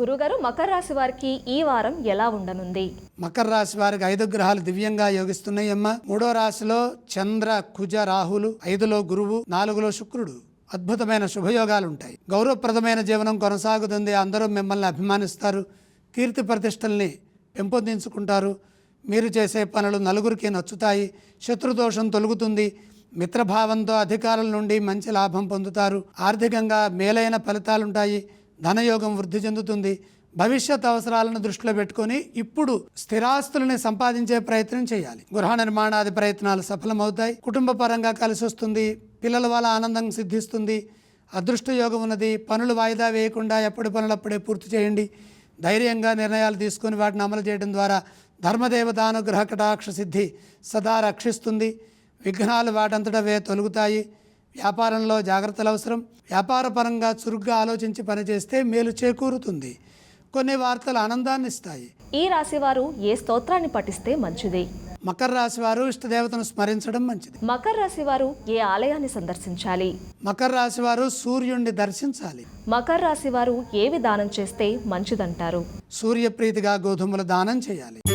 గురుగారు మకర రాశి వారికి ఈ వారం ఎలా ఉండనుంది? మకర రాశి వారికి ఐదు గ్రహాలు దివ్యంగా యోగిస్తున్నాయి అమ్మ. మూడో రాశిలో చంద్ర కుజ రాహులు ఐదులో గురువు నాలుగులో శుక్రుడు. అద్భుతమైన శుభయోగాలు ఉంటాయి గౌరవప్రదమైన జీవనం కొనసాగుతుంది. అందరూ మిమ్మల్ని అభిమానిస్తారు. కీర్తి ప్రతిష్టల్ని పెంపొందించుకుంటారు. మీరు చేసే పనులు నలుగురికి నచ్చుతాయి. శత్రుదోషం తొలుగుతుంది. మిత్రభావంతో అధికారుల నుండి మంచి లాభం పొందుతారు. ఆర్థికంగా మేలైన ఫలితాలుంటాయి. ధనయోగం వృద్ధి చెందుతుంది. భవిష్యత్ అవసరాలను దృష్టిలో పెట్టుకొని ఇప్పుడు స్థిరాస్తులని సంపాదించే ప్రయత్నం చేయాలి. గృహ నిర్మాణాది ప్రయత్నాలు సఫలమవుతాయి. కుటుంబ పరంగా కలిసి వస్తుంది. పిల్లల వల్ల ఆనందం సిద్ధిస్తుంది. అదృష్ట యోగం ఉన్నది. పనులు వాయిదా వేయకుండా ఎప్పటి పనులప్పుడే పూర్తి చేయండి. ధైర్యంగా నిర్ణయాలు తీసుకొని వాటిని అమలు చేయడం ద్వారా ధర్మదేవతానుగ్రహ కటాక్ష సిద్ధి సదా రక్షిస్తుంది. విఘ్నాలు వాటంతటవే తొలుగుతాయి. వ్యాపారంలో జాగ్రత్తలు అవసరం. వ్యాపార పరంగా చురుగ్గా ఆలోచించి పనిచేస్తే మేలు చేకూరుతుంది. కొన్ని వార్తలు ఆనందాన్ని ఇస్తాయి. ఈ రాశి వారు ఏ స్తోత్రాన్ని పఠిస్తే మంచిది? మకర రాశి వారు ఇష్టదేవతను స్మరించడం మంచిది. మకర రాశి వారు ఏ ఆలయాన్ని సందర్శించాలి? మకర రాశి వారు సూర్యుణ్ణి దర్శించాలి. మకర రాశి వారు ఏ విధానం చేస్తే మంచిదంటారు? సూర్యప్రీతిగా గోధుమల దానం చేయాలి.